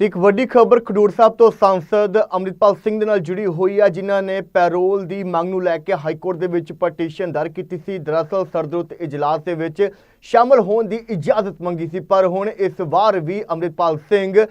ਤੇ ਇੱਕ ਵੱਡੀ ਖਬਰ ਖਡੂਰ ਸਾਹਿਬ ਤੋਂ ਸੰਸਦ ਅੰਮ੍ਰਿਤਪਾਲ ਸਿੰਘ ਦੇ ਨਾਲ ਜੁੜੀ ਹੋਈ ਆ, ਜਿਨ੍ਹਾਂ ਨੇ ਪੈਰੋਲ ਦੀ ਮੰਗ ਨੂੰ ਲੈ ਕੇ ਹਾਈ ਕੋਰਟ ਦੇ ਵਿੱਚ ਪਟੀਸ਼ਨ ਦਰ ਕੀਤੀ ਸੀ। ਦਰਅਸਲ ਸਰਦਰੁੱਤ ਇਜਲਾਸ ਦੇ ਵਿੱਚ ਸ਼ਾਮਲ ਹੋਣ ਦੀ ਇਜਾਜ਼ਤ ਮੰਗੀ ਸੀ, ਪਰ ਹੁਣ ਇਸ ਵਾਰ ਵੀ ਅੰਮ੍ਰਿਤਪਾਲ ਸਿੰਘ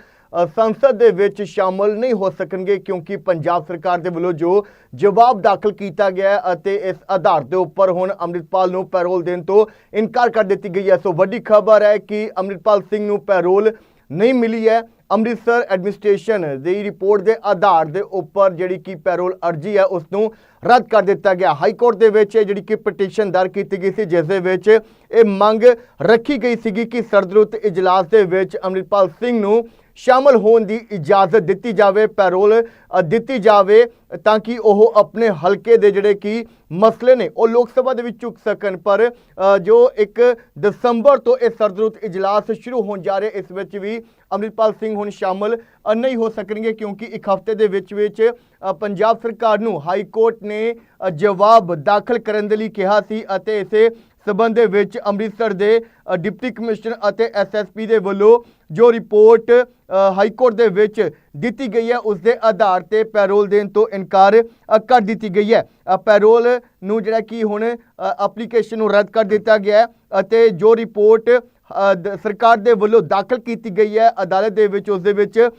ਸੰਸਦ ਦੇ ਵਿੱਚ ਸ਼ਾਮਲ ਨਹੀਂ ਹੋ ਸਕਣਗੇ, ਕਿਉਂਕਿ ਪੰਜਾਬ ਸਰਕਾਰ ਦੇ ਵੱਲੋਂ ਜੋ ਜਵਾਬ ਦਾਖਲ ਕੀਤਾ ਗਿਆ ਅਤੇ ਇਸ ਆਧਾਰ ਦੇ ਉੱਪਰ ਹੁਣ ਅੰਮ੍ਰਿਤਪਾਲ ਨੂੰ ਪੈਰੋਲ ਦੇਣ ਤੋਂ ਇਨਕਾਰ ਕਰ ਦਿੱਤੀ ਗਈ ਹੈ। ਸੋ ਵੱਡੀ ਖਬਰ ਹੈ ਕਿ ਅੰਮ੍ਰਿਤਪਾਲ ਸਿੰਘ ਨੂੰ ਪੈਰੋਲ ਨਹੀਂ ਮਿਲੀ ਹੈ। ਅੰਮ੍ਰਿਤਸਰ ਐਡਮਿਨਿਸਟ੍ਰੇਸ਼ਨ ਦੀ ਰਿਪੋਰਟ ਦੇ ਆਧਾਰ ਦੇ ਉੱਪਰ ਜਿਹੜੀ ਕਿ ਪੈਰੋਲ ਅਰਜੀ ਹੈ, ਉਸ ਨੂੰ ਰੱਦ ਕਰ ਦਿੱਤਾ ਗਿਆ। ਹਾਈ ਕੋਰਟ ਦੇ ਵਿੱਚ ਇਹ ਜਿਹੜੀ ਕਿ ਪਟੀਸ਼ਨ ਦਰ ਕੀਤੀ ਗਈ ਸੀ, ਜਿਸ ਦੇ ਵਿੱਚ ਇਹ ਮੰਗ ਰੱਖੀ ਗਈ ਸੀਗੀ ਕਿ ਸਰਦਰੁੱਤ ਇਜਲਾਸ ਦੇ ਵਿੱਚ ਅੰਮ੍ਰਿਤਪਾਲ ਸਿੰਘ ਨੂੰ ਸ਼ਾਮਲ ਹੋਣ ਦੀ ਇਜਾਜ਼ਤ ਦਿੱਤੀ ਜਾਵੇ, ਪੈਰੋਲ ਦਿੱਤੀ ਜਾਵੇ ਤਾਂ ਕਿ ਉਹ ਆਪਣੇ ਹਲਕੇ ਦੇ ਜਿਹੜੇ ਕਿ ਮਸਲੇ ਨੇ, ਉਹ ਲੋਕ ਸਭਾ ਦੇ ਵਿੱਚ ਚੁੱਕ ਸਕਣ। ਪਰ ਜੋ 1 ਦਸੰਬਰ ਤੋਂ ਇਹ ਸਰਦਰੁੱਤ ਇਜਲਾਸ ਸ਼ੁਰੂ ਹੋਣ ਜਾ ਰਿਹਾ, ਇਸ ਵਿੱਚ ਵੀ ਅੰਮ੍ਰਿਤਪਾਲ ਸਿੰਘ ਹੁਣ ਸ਼ਾਮਲ ਨਹੀਂ ਹੋ ਸਕਣਗੇ ਕਿਉਂਕਿ ਇੱਕ ਹਫ਼ਤੇ ਦੇ ਵਿੱਚ ਵਿੱਚ ਪੰਜਾਬ ਸਰਕਾਰ ਨੂੰ ਹਾਈ ਕੋਰਟ ਨੇ ਜਵਾਬ ਦਾਖਲ ਕਰਨ ਦੇ ਲਈ ਕਿਹਾ ਸੀ ਅਤੇ ਇਸੇ ਸਬੰਧ ਦੇ ਵਿੱਚ ਅੰਮ੍ਰਿਤਸਰ ਦੇ ਡਿਪਟੀ ਕਮਿਸ਼ਨਰ ਅਤੇ ਐਸਐਸਪੀ ਦੇ ਵੱਲੋਂ ਜੋ ਰਿਪੋਰਟ ਹਾਈ ਕੋਰਟ ਦੇ ਵਿੱਚ ਦਿੱਤੀ ਗਈ ਹੈ ਉਸ ਦੇ ਆਧਾਰ ਤੇ ਪੈਰੋਲ ਦੇਣ ਤੋਂ ਇਨਕਾਰ ਕਰ ਦਿੱਤੀ ਗਈ ਹੈ। ਪੈਰੋਲ ਨੂੰ ਜਿਹੜਾ ਕਿ ਹੁਣ ਐਪਲੀਕੇਸ਼ਨ ਨੂੰ ਰੱਦ ਕਰ ਦਿੱਤਾ ਗਿਆ ਹੈ ਅਤੇ ਜੋ ਰਿਪੋਰਟ ਸਰਕਾਰ ਦੇ ਵੱਲੋਂ ਦਾਖਲ ਕੀਤੀ ਗਈ ਹੈ, ਅਦਾਲਤ ਦੇ ਵਿੱਚ ਉਸ ਦੇ ਵਿੱਚ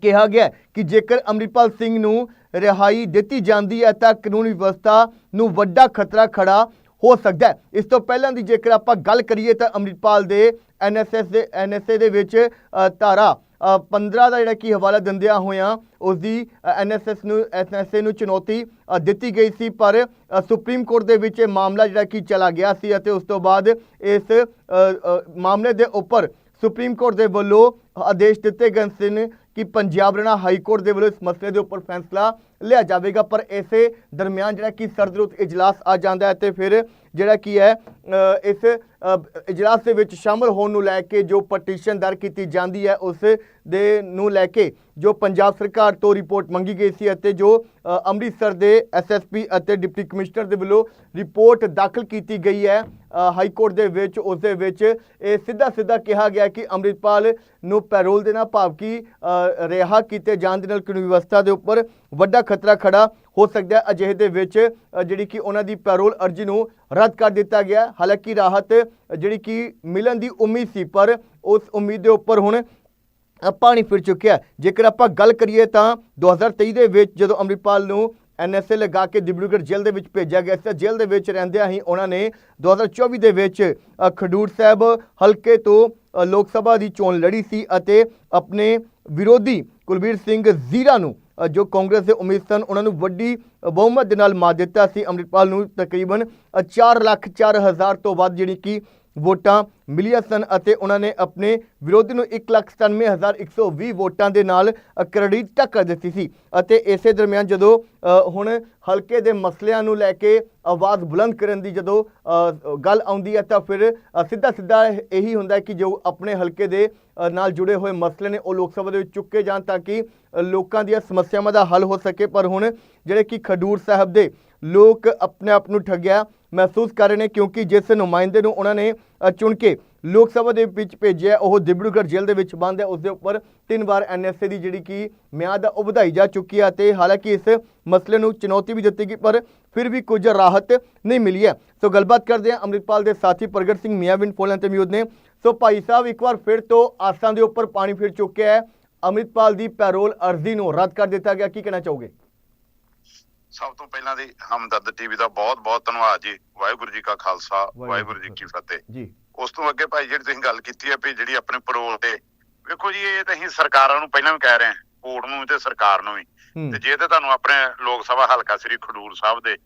ਕਿਹਾ ਗਿਆ ਕਿ ਜੇਕਰ ਅੰਮ੍ਰਿਤਪਾਲ ਸਿੰਘ ਨੂੰ ਰਿਹਾਈ ਦਿੱਤੀ ਜਾਂਦੀ ਹੈ, ਤਾਂ ਕਾਨੂੰਨ ਵਿਵਸਥਾ ਨੂੰ ਵੱਡਾ ਖਤਰਾ ਖੜਾ ਹੋ ਸਕਦਾ ਹੈ। ਇਸ ਤੋਂ ਪਹਿਲਾਂ ਦੀ ਜੇਕਰ ਆਪਾਂ ਗੱਲ ਕਰੀਏ, ਤਾਂ ਅੰਮ੍ਰਿਤਪਾਲ ਦੇ ਐਨਐਸਐਸ ਦੇ ਐਨਐਸਏ ਦੇ ਵਿੱਚ ਧਾਰਾ ਅ, 15 ਦਾ ਜਿਹੜਾ ਕੀ ਹਵਾਲਾ ਦਿੰਦਿਆਂ ਹੋਇਆਂ ਉਸ ਦੀ ਐਨਐਸਐਸ ਨੂੰ ਐਨਐਸਏ ਨੂੰ ਚੁਣੌਤੀ ਦਿੱਤੀ ਗਈ ਸੀ। ਪਰ ਸੁਪਰੀਮ ਕੋਰਟ ਦੇ ਵਿੱਚ ਇਹ ਮਾਮਲਾ ਜਿਹੜਾ ਕੀ ਚਲਾ ਗਿਆ ਸੀ ਅਤੇ ਉਸ ਤੋਂ ਬਾਅਦ ਇਸ ਮਾਮਲੇ ਦੇ ਉੱਪਰ ਸੁਪਰੀਮ ਕੋਰਟ ਦੇ ਵੱਲੋਂ ਆਦੇਸ਼ ਦਿੱਤੇ ਗਏ ਸਨ ਕਿ ਪੰਜਾਬ ਰਣਾ ਹਾਈ ਕੋਰਟ ਦੇ ਵੱਲੋਂ ਇਸ ਮਸਲੇ ਦੇ ਉੱਪਰ ਫੈਸਲਾ ਲਿਆ ਜਾਵੇਗਾ। ਪਰ ਇਸੇ ਦਰਮਿਆਨ ਜਿਹੜਾ ਕਿ ਸਰਦਰੁੱਤ ਇਜਲਾਸ ਆ ਜਾਂਦਾ ਹੈ ਤੇ ਫਿਰ ਜਿਹੜਾ ਕੀ ਹੈ ਇਸ ਇਜਲਾਸ ਦੇ ਵਿੱਚ ਸ਼ਾਮਲ ਹੋਣ ਨੂੰ ਲੈ ਕੇ ਜੋ ਪਟੀਸ਼ਨ ਦਰ ਕੀਤੀ ਜਾਂਦੀ ਹੈ, ਉਸ ਦੇ ਨੂੰ ਲੈ ਕੇ ਜੋ ਪੰਜਾਬ ਸਰਕਾਰ ਤੋਂ ਰਿਪੋਰਟ ਮੰਗੀ ਗਈ ਸੀ ਅਤੇ ਜੋ ਅੰਮ੍ਰਿਤਸਰ ਦੇ ਐਸਐਸਪੀ ਅਤੇ ਡਿਪਟੀ ਕਮਿਸ਼ਨਰ ਦੇ ਵੱਲੋਂ ਰਿਪੋਰਟ ਦਾਖਲ ਕੀਤੀ ਗਈ ਹੈ ਹਾਈ ਕੋਰਟ ਦੇ ਵਿੱਚ, ਉਸ ਦੇ ਵਿੱਚ ਇਹ ਸਿੱਧਾ ਸਿੱਧਾ ਕਿਹਾ ਗਿਆ ਕਿ ਅੰਮ੍ਰਿਤਪਾਲ ਨੂੰ ਪੈਰੋਲ ਦੇਣਾ ਭਾਵ ਕਿ ਰਿਹਾ ਕੀਤੇ ਜਾਣ ਦੇ ਨਾਲ ਕਾਨੂੰਨੀ ਵਿਵਸਥਾ ਦੇ ਉੱਪਰ ਵੱਡਾ ਖਤਰਾ ਖੜਾ ਹੋ ਸਕਦਾ ਹੈ। ਅਜਿਹੇ ਦੇ ਵਿੱਚ ਜਿਹੜੀ ਕਿ ਉਹਨਾਂ ਦੀ ਪੈਰੋਲ ਅਰਜੀ ਨੂੰ ਰੱਦ ਕਰ ਦਿੱਤਾ ਗਿਆ। ਹਾਲਾਂਕਿ ਰਾਹਤ ਜਿਹੜੀ ਕਿ ਮਿਲਣ ਦੀ ਉਮੀਦ ਸੀ, ਪਰ ਉਸ ਉਮੀਦ ਦੇ ਉੱਪਰ ਹੁਣ ਪਾਣੀ ਫਿਰ ਚੁੱਕਿਆ ਜੇਕਰ ਆਪਾਂ ਗੱਲ ਕਰੀਏ ਤਾਂ 2023 ਦੇ ਵਿੱਚ ਜਦੋਂ ਅੰਮ੍ਰਿਤਪਾਲ ਨੂੰ ਐਨਐਸਏ ਲਗਾ ਕੇ ਦਿਬਰੂਗੜ੍ਹ ਜੇਲ੍ਹ ਦੇ ਵਿੱਚ ਭੇਜਿਆ ਗਿਆ ਸੀ ਜੇਲ੍ਹ ਦੇ ਵਿੱਚ ਰਹਿੰਦਿਆਂ ਹੀ ਉਹਨਾਂ ਨੇ 2024 ਦੇ ਵਿੱਚ ਖਡੂਰ ਸਾਹਿਬ ਹਲਕੇ ਤੋਂ ਲੋਕ ਸਭਾ ਦੀ ਚੋਣ ਲੜੀ ਸੀ ਅਤੇ ਆਪਣੇ ਵਿਰੋਧੀ ਕੁਲਬੀਰ ਸਿੰਘ ਜ਼ੀਰਾ ਨੂੰ ਜੋ ਕਾਂਗਰਸ ਦੇ ਉਮੀਦ ਸਨ, ਉਹਨਾਂ ਨੂੰ ਵੱਡੀ ਬਹੁਮਤ ਦੇ ਨਾਲ ਮਾਤ ਦਿੱਤਾ ਸੀ। ਅੰਮ੍ਰਿਤਪਾਲ ਨੂੰ ਤਕਰੀਬਨ 4 ਲੱਖ 4 ਹਜ਼ਾਰ ਤੋਂ ਵੱਧ, ਜਿਹੜੀ ਕਿ ਵੋਟਾਂ ਮਿਲੀਆਂ ਸਨ ਅਤੇ ਉਹਨਾਂ ਨੇ ਆਪਣੇ ਵਿਰੋਧੀ ਨੂੰ 197120 ਵੋਟਾਂ ਦੇ ਨਾਲ ਕ੍ਰੈਡਿਟ ਟੱਕਰ ਦਿੱਤੀ ਸੀ ਅਤੇ ਇਸੇ ਦਰਮਿਆਨ ਜਦੋਂ ਹੁਣ ਹਲਕੇ ਦੇ ਮਸਲਿਆਂ ਨੂੰ ਲੈ ਕੇ ਆਵਾਜ਼ ਬੁਲੰਦ ਕਰਨ ਦੀ ਜਦੋਂ ਗੱਲ ਆਉਂਦੀ ਹੈ ਤਾਂ ਫਿਰ ਸਿੱਧਾ ਸਿੱਧਾ ਇਹੀ ਹੁੰਦਾ ਕਿ ਜੋ ਆਪਣੇ ਹਲਕੇ ਦੇ ਨਾਲ ਜੁੜੇ ਹੋਏ ਮਸਲੇ ਨੇ ਉਹ ਲੋਕ ਸਭਾ ਦੇ ਵਿੱਚ ਚੁੱਕੇ ਜਾਣ ਤਾਂ ਕਿ ਲੋਕਾਂ ਦੀਆਂ ਸਮੱਸਿਆਵਾਂ ਦਾ ਹੱਲ ਹੋ ਸਕੇ। ਪਰ ਹੁਣ ਜਿਹੜੇ ਕਿ ਖਡੂਰ ਸਾਹਿਬ ਦੇ ਲੋਕ ਆਪਣੇ ਆਪ ਨੂੰ ਠੱਗਿਆ ਮਹਿਸੂਸ ਕਰ ਰਹੇ ਨੇ ਕਿਉਂਕਿ ਜਿਸ ਨੁਮਾਇੰਦੇ ਨੂੰ ਉਹਨਾਂ ਨੇ ਚੁਣ ਕੇ ਲੋਕ ਸਭਾ ਦੇ ਵਿੱਚ ਭੇਜਿਆ ਉਹ ਦਿਬੜੂਗੜ੍ਹ ਜੇਲ੍ਹ ਦੇ ਵਿੱਚ ਬੰਦ ਹੈ। ਉਸ ਦੇ ਉੱਪਰ ਤਿੰਨ ਵਾਰ ਐਨਐਸਏ ਦੀ ਜਿਹੜੀ ਕਿ ਮਿਆਦ ਆ, ਉਹ ਵਧਾਈ ਜਾ ਚੁੱਕੀ ਹੈ ਤੇ ਹਾਲਾਂਕਿ ਇਸ ਮਸਲੇ ਨੂੰ ਚੁਣੌਤੀ ਵੀ ਦਿੱਤੀ ਗਈ ਪਰ ਫਿਰ ਵੀ ਕੁਝ ਰਾਹਤ ਨਹੀਂ ਮਿਲੀ ਹੈ। ਸੋ ਗੱਲਬਾਤ ਕਰਦੇ ਹਾਂ ਅੰਮ੍ਰਿਤਪਾਲ ਦੇ ਸਾਥੀ ਪ੍ਰਗਟ ਸਿੰਘ ਮੀਆਂਵਿੰਡ ਫੋਲਨ ਤੇ ਮਿਊਦ ਨੇ। ਸੋ ਭਾਈ ਸਾਹਿਬ, ਇੱਕ ਵਾਰ ਫਿਰ ਤੋਂ ਆਸਾਂ ਦੇ ਉੱਪਰ ਪਾਣੀ ਫਿਰ ਚੁੱਕਿਆ ਹੈ। ਅੰਮ੍ਰਿਤਪਾਲ ਦੀ ਪੈਰੋਲ ਅਰਜ਼ੀ ਨੂੰ ਰੱਦ ਕਰ ਦਿੱਤਾ ਗਿਆ। ਕੀ ਕਹਿਣਾ ਚਾਹੋਗੇ? ਸਭ ਤੋਂ ਪਹਿਲਾਂ ਦੀ ਹਮਦਰਦ ਟੀਵੀ ਦਾ ਬਹੁਤ ਬਹੁਤ ਧੰਨਵਾਦ ਜੀ। ਵਾਹਿਗੁਰੂ ਜੀ ਕਾ ਖਾਲਸਾ ਵਾਹਿਗੁਰੂ ਜੀ ਕੀ ਫਤਿਹ। ਜੀ। ਉਸ ਤੋਂ ਅੱਗੇ ਭਾਈ ਜਿਹੜੀ ਤੁਸੀਂ ਗੱਲ ਕੀਤੀ ਹੈ ਵੀ ਜਿਹੜੀ ਆਪਣੇ ਪਰੋਲ ਤੇ ਵੇਖੋ ਜੀ ਇਹ ਤਾਂ ਅਸੀਂ ਸਰਕਾਰਾਂ ਨੂੰ ਪਹਿਲਾਂ ਵੀ ਕਹਿ ਰਹੇ ਹਾਂ ਕੋਰਟ ਨੂੰ ਤੇ ਸਰਕਾਰ ਨੂੰ ਵੀ। ਤੇ ਜੇ ਤੇ ਤੁਹਾਨੂੰ ਆਪਣੇ ਲੋਕ ਸਭਾ ਹਲਕਾ ਸ੍ਰੀ ਖਡੂਰ ਸਾਹਿਬ ਦੇ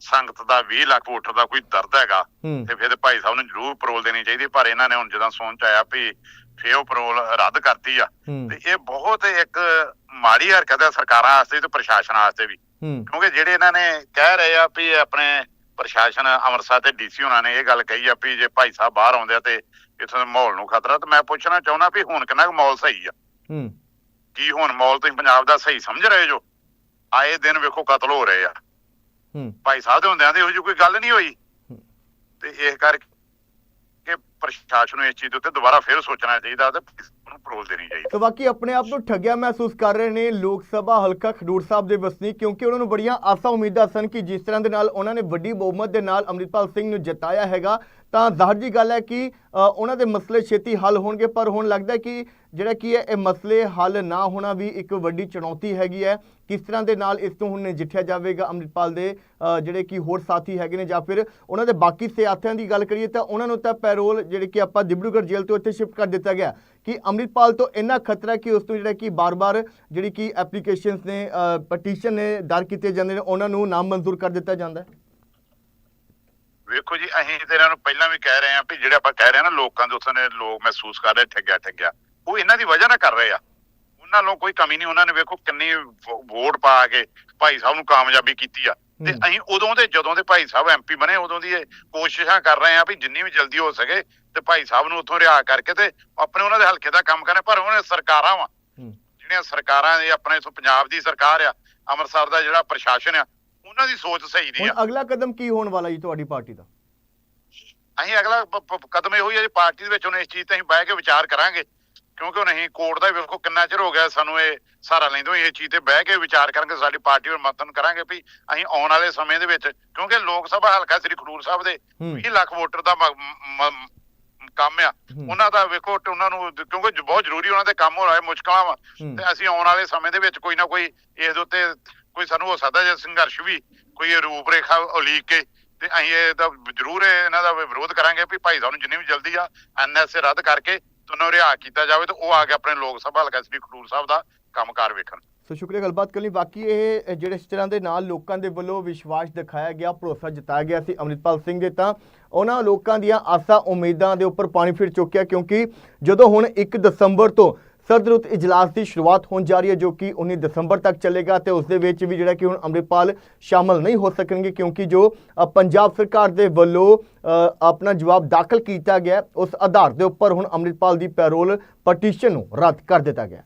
ਸੰਗਤ ਦਾ 20 ਲੱਖ ਵੋਟਰ ਦਾ ਕੋਈ ਦਰਦ ਹੈਗਾ ਤੇ ਫਿਰ ਭਾਈ ਸਾਹਿਬ ਨੂੰ ਜ਼ਰੂਰ ਪਰੋਲ ਦੇਣੀ ਚਾਹੀਦੀ ਪਰ ਇਹਨਾਂ ਨੇ ਹੁਣ ਜਦੋਂ ਸੋਚ ਆਇਆ ਵੀ ਫੇਰ ਉਹ ਪਰੋਲ ਰੱਦ ਕਰਤੀ ਆ। ਤੇ ਇਹ ਬਹੁਤ ਇੱਕ ਮਾੜੀ ਹਰਕਤ ਹੈ ਸਰਕਾਰਾਂ ਵਾਸਤੇ ਤੇ ਪ੍ਰਸ਼ਾਸਨ ਵਾਸਤੇ ਵੀ। ਕਿਉਂਕਿ ਜਿਹੜੇ ਇਹਨਾਂ ਨੇ ਕਹਿ ਰਹੇ ਆ ਵੀ ਆਪਣੇ ਪ੍ਰਸ਼ਾਸਨ ਅੰਮ੍ਰਿਤਸਰ ਤੇ ਡੀਸੀ ਉਹਨਾਂ ਨੇ ਇਹ ਗੱਲ ਕਹੀ ਆ ਵੀ ਜੇ ਭਾਈ ਸਾਹਿਬ ਬਾਹਰ ਆਉਂਦੇ ਆ ਤੇ ਇੱਥੋਂ ਦੇ ਮਾਹੌਲ ਨੂੰ ਖਤਰਾ ਤੇ ਮੈਂ ਪੁੱਛਣਾ ਚਾਹੁੰਦਾ ਵੀ ਹੁਣ ਕਿੰਨਾ ਕੁ ਮਾਹੌਲ ਸਹੀ ਆ? ਹੂੰ। ਕੀ ਹੁਣ ਮਾਹੌਲ ਤੁਸੀਂ ਪੰਜਾਬ ਦਾ ਸਹੀ ਸਮਝ ਰਹੇ ਜੋ? ਆਏ ਦਿਨ ਵੇਖੋ ਕਤਲ ਹੋ ਰਹੇ ਆ। ਹੂੰ। ਭਾਈ ਸਾਹਿਬ ਦੇ ਹੁੰਦਿਆਂ ਤੇ ਇਹੋ ਜਿਹੀ ਕੋਈ ਗੱਲ ਨਹੀਂ ਹੋਈ। ਤੇ ਇਸ ਕਰਕੇ ਪ੍ਰਸ਼ਾਸਨ ਨੂੰ ਇਸ ਚੀਜ਼ ਦੇ ਉੱਤੇ ਦੁਬਾਰਾ ਫੇਰ ਸੋਚਣਾ ਚਾਹੀਦਾ ਤੇ ਨੂੰ ਪਰੋਲ ਦੇਣੀ ਚਾਹੀਦੀ। ਤਾਂ ਬਾਕੀ ਆਪਣੇ ਆਪ ਨੂੰ ਠੱਗਿਆ ਮਹਿਸੂਸ ਕਰ ਰਹੇ ਨੇ ਲੋਕ ਸਭਾ ਹਲਕਾ ਖਡੂਰ ਸਾਹਿਬ ਦੇ ਵਸਨੀਕ, ਕਿਉਂਕਿ ਉਹਨਾਂ ਨੂੰ ਬੜੀਆਂ ਆਸਾਂ ਉਮੀਦਾਂ ਸਨ ਕਿ ਜਿਸ ਤਰ੍ਹਾਂ ਦੇ ਨਾਲ ਉਹਨਾਂ ਨੇ ਵੱਡੀ ਬਹੁਮਤ ਦੇ ਨਾਲ ਅੰਮ੍ਰਿਤਪਾਲ ਸਿੰਘ ਨੂੰ ਜਿਤਾਇਆ ਹੈਗਾ ਤਾਂ ਜ਼ਾਹਰ ਜੀ ਗੱਲ ਹੈ ਕਿ ਉਹਨਾਂ ਦੇ ਮਸਲੇ ਛੇਤੀ ਹੱਲ ਹੋਣਗੇ, ਪਰ ਹੁਣ ਲੱਗਦਾ ਕਿ ਜਿਹੜਾ ਕੀ ਹੈ, ਇਹ ਮਸਲੇ ਹੱਲ ਨਾ ਹੋਣਾ ਵੀ ਇੱਕ ਵੱਡੀ ਚੁਣੌਤੀ ਹੈਗੀ ਹੈ। ਕਿਸ ਤਰ੍ਹਾਂ ਦੇ ਨਾਲ ਇਸ ਤੋਂ ਹੁਣ ਨਜਿੱਠਿਆ ਜਾਵੇਗਾ ਅੰਮ੍ਰਿਤਪਾਲ ਦੇ ਜਿਹੜੇ ਕਿ ਹੋਰ ਸਾਥੀ ਹੈਗੇ ਨੇ ਜਾਂ ਫਿਰ ਉਹਨਾਂ ਦੇ ਬਾਕੀ ਸਿਆਥਿਆਂ ਦੀ ਗੱਲ ਕਰੀਏ ਤਾਂ ਉਹਨਾਂ ਨੂੰ ਤਾਂ ਪੈਰੋਲ ਜਿਹੜੇ ਕਿ ਆਪਾਂ ਦਿਬਰੂਗੜ੍ਹ ਜੇਲ੍ਹ ਤੋਂ ਇੱਥੇ ਸ਼ਿਫਟ ਕਰ ਦਿੱਤਾ ਗਿਆ। ਕਿ ਅੰਮ੍ਰਿਤਪਾਲ ਤੋਂ ਇੰਨਾ ਖਤਰਾ ਕਿ ਉਸ ਤੋਂ ਜਿਹੜਾ ਕਿ ਬਾਰ-ਬਾਰ ਜਿਹੜੀ ਕਿ ਐਪਲੀਕੇਸ਼ਨਸ ਨੇ ਪਟੀਸ਼ਨ ਨੇ ਦਰ ਕੀਤੇ ਜਾਂਦੇ ਨੇ, ਉਹਨਾਂ ਨੂੰ ਨਾਮਨਜ਼ੂਰ ਕਰ ਦਿੱਤਾ ਜਾਂਦਾ ਹੈ। ਵੇਖੋ ਜੀ ਅਸੀਂ ਤੇ ਇਹਨਾਂ ਨੂੰ ਪਹਿਲਾਂ ਵੀ ਕਹਿ ਰਹੇ ਹਾਂ ਵੀ ਜਿਹੜੇ ਆਪਾਂ ਕਹਿ ਰਹੇ ਹਾਂ ਨਾ ਲੋਕਾਂ ਦੇ ਉੱਥੇ ਨੇ ਲੋਕ ਮਹਿਸੂਸ ਕਰ ਰਹੇ ਠੱਗਿਆ ਠੱਗਿਆ ਉਹ ਇਹਨਾਂ ਦੀ ਵਜ੍ਹਾ ਨਾਲ ਕਰ ਰਹੇ ਆ ਉਹਨਾਂ ਨੂੰ ਕੋਈ ਕਮੀ ਨਹੀਂ ਉਹਨਾਂ ਨੇ ਵੇਖੋ ਕਿੰਨੀ ਵੋਟ ਪਾ ਕੇ ਭਾਈ ਸਾਹਿਬ ਨੂੰ ਕਾਮਯਾਬੀ ਕੀਤੀ ਆ ਤੇ। ਅਸੀਂ ਉਦੋਂ ਦੇ ਜਦੋਂ ਦੇ ਭਾਈ ਸਾਹਿਬ ਐਮਪੀ ਬਣੇ ਉਦੋਂ ਦੀ ਇਹ ਕੋਸ਼ਿਸ਼ਾਂ ਕਰ ਰਹੇ ਆ ਵੀ ਜਿੰਨੀ ਵੀ ਜਲਦੀ ਹੋ ਸਕੇ ਤੇ ਭਾਈ ਸਾਹਿਬ ਨੂੰ ਉੱਥੋਂ ਰਿਹਾ ਕਰਕੇ ਤੇ ਆਪਣੇ ਉਹਨਾਂ ਦੇ ਹਲਕੇ ਦਾ ਕੰਮ ਕਰਨੇ ਪਰ ਇਹ ਸਰਕਾਰਾਂ ਵਾ। ਜਿਹੜੀਆਂ ਸਰਕਾਰਾਂ ਇਹ ਆਪਣੇ ਇੱਥੋਂ ਪੰਜਾਬ ਦੀ ਸਰਕਾਰ ਆ ਅੰਮ੍ਰਿਤਸਰ ਦਾ ਜਿਹੜਾ ਪ੍ਰਸ਼ਾਸਨ ਆ ਉਹਨਾਂ ਦੀ ਸੋਚ ਸਹੀ ਨਹੀਂ ਆ। ਅਗਲਾ ਕਦਮ ਕੀ ਹੋਣ ਵਾਲਾ ਜੀ ਤੁਹਾਡੀ ਪਾਰਟੀ ਦਾ? ਅਸੀਂ ਅਗਲਾ ਪ- ਪ- ਕਦਮ ਇਹੋ ਹੀ ਹੈ ਜੀ ਪਾਰਟੀ ਦੇ ਵਿੱਚ ਹੁਣ ਇਸ ਚੀਜ਼ ਤੇ ਅਸੀਂ ਬਹਿ ਕੇ ਵਿਚਾਰ ਕਰਾਂਗੇ। ਕਿਉਂਕਿ ਹੁਣ ਅਸੀਂ ਕੋਰਟ ਦਾ ਵੀ ਵੇਖੋ ਕਿੰਨਾ ਚਿਰ ਹੋ ਗਿਆ ਸਾਨੂੰ ਇਹ ਸਹਾਰਾ ਲੈਂਦੇ ਹੋਏ ਇਹ ਚੀਜ਼ ਤੇ ਬਹਿ ਕੇ ਵਿਚਾਰ ਕਰਾਂਗੇ ਸਾਡੀ ਪਾਰਟੀ ਨੂੰ ਮਤਨ ਕਰਾਂਗੇ ਵੀ ਅਸੀਂ ਆਉਣ ਵਾਲੇ ਸਮੇਂ ਦੇ ਵਿੱਚ ਕਿਉਂਕਿ ਲੋਕ ਸਭਾ ਹਲਕਾ ਸ੍ਰੀ ਖਡੂਰ ਸਾਹਿਬ ਦੇ ਹੂੰ। 20 ਲੱਖ ਵੋਟਰ ਦਾ ਮ- ਮ- ਮ- ਕੰਮ ਆ। ਹੂੰ। ਉਹਨਾਂ ਦਾ ਵੇਖੋ ਤੇ ਉਹਨਾਂ ਨੂੰ ਕਿਉਂਕਿ ਜ- ਬਹੁਤ ਜ਼ਰੂਰੀ ਉਹਨਾਂ ਦੇ ਕੰਮ ਹੋ ਰਿਹਾ ਮੁਸ਼ਕਲਾਂ ਵਾ। ਹੂੰ। ਤੇ ਅਸੀਂ ਆਉਣ ਵਾਲੇ ਸਮੇਂ ਦੇ ਵਿੱਚ ਕੋਈ ਨਾ ਕੋਈ ਇਸ ਦੇ ਉੱਤੇ ਕੋਈ ਸਾਨੂੰ ਹੋ ਸਕਦਾ ਜੇ ਸੰਘਰਸ਼ ਵੀ ਕੋਈ ਰੂਪ ਰੇਖਾ ਉਲੀਕ ਕੇ ਤੇ ਅਸੀਂ ਇਹ ਦਾ ਜ਼ਰੂਰ ਇਹਨਾਂ ਦਾ ਵਿਰੋਧ ਕਰਾਂਗੇ ਵੀ ਭਾਈ ਸਾਹਿਬ ਨੂੰ ਜਿੰਨੀ ਵੀ ਜਲਦੀ ਆ ਐਨਐਸਏ ਰੱਦ ਕਰਕੇ ਤੇ ਰਿਹਾ ਕੀਤਾ ਜਾਵੇ ਤੇ ਉਹ ਆ ਕੇ ਆਪਣੇ ਲੋਕ ਸਭਾ ਹਲਕਾ ਸ੍ਰੀ ਖਡੂਰ ਸਾਹਿਬ ਦਾ ਕੰਮਕਾਰ ਵੇਖਣ। ਸੋ ਸ਼ੁਕਰੀਆ, ਗੱਲਬਾਤ ਕਰਨ ਲਈ ਬਾਕੀ ਇਹ ਜਿਹੜੇ ਇਸ ਤਰ੍ਹਾਂ ਦੇ ਨਾਲ ਲੋਕਾਂ ਦੇ ਵੱਲੋਂ ਵਿਸ਼ਵਾਸ ਦਿਖਾਇਆ ਗਿਆ, ਭਰੋਸਾ ਜਤਾਇਆ ਗਿਆ ਸੀ ਅੰਮ੍ਰਿਤਪਾਲ ਸਿੰਘ ਦੇ ਤਾਂ ਉਹਨਾਂ ਲੋਕਾਂ ਦੀਆਂ ਆਸਾਂ ਉਮੀਦਾਂ ਦੇ ਉੱਪਰ ਪਾਣੀ ਫਿਰ ਚੁੱਕਿਆ ਕਿਉਂਕਿ ਜਦੋਂ ਹੁਣ 1 ਦਸੰਬਰ ਤੋਂ ਸਰਦਰੁੱਤ ਇਜਲਾਸ ਦੀ ਸ਼ੁਰੂਆਤ ਹੋਣ ਜਾ ਰਹੀ ਹੈ ਜੋ ਕਿ 19 ਦਸੰਬਰ ਤੱਕ ਚੱਲੇਗਾ ਤੇ ਉਸ ਦੇ ਵਿੱਚ ਵੀ ਜਿਹੜਾ ਕਿ ਹੁਣ ਅੰਮ੍ਰਿਤਪਾਲ ਸ਼ਾਮਲ ਨਹੀਂ ਹੋ ਸਕਣਗੇ ਕਿਉਂਕਿ ਜੋ ਪੰਜਾਬ ਸਰਕਾਰ ਦੇ ਵੱਲੋਂ ਆਪਣਾ ਜਵਾਬ ਦਾਖਲ ਕੀਤਾ ਗਿਆ ਉਸ ਆਧਾਰ ਦੇ ਉੱਪਰ ਹੁਣ ਅੰਮ੍ਰਿਤਪਾਲ ਦੀ ਪੈਰੋਲ ਪਟੀਸ਼ਨ ਨੂੰ ਰੱਦ ਕਰ ਦਿੱਤਾ ਗਿਆ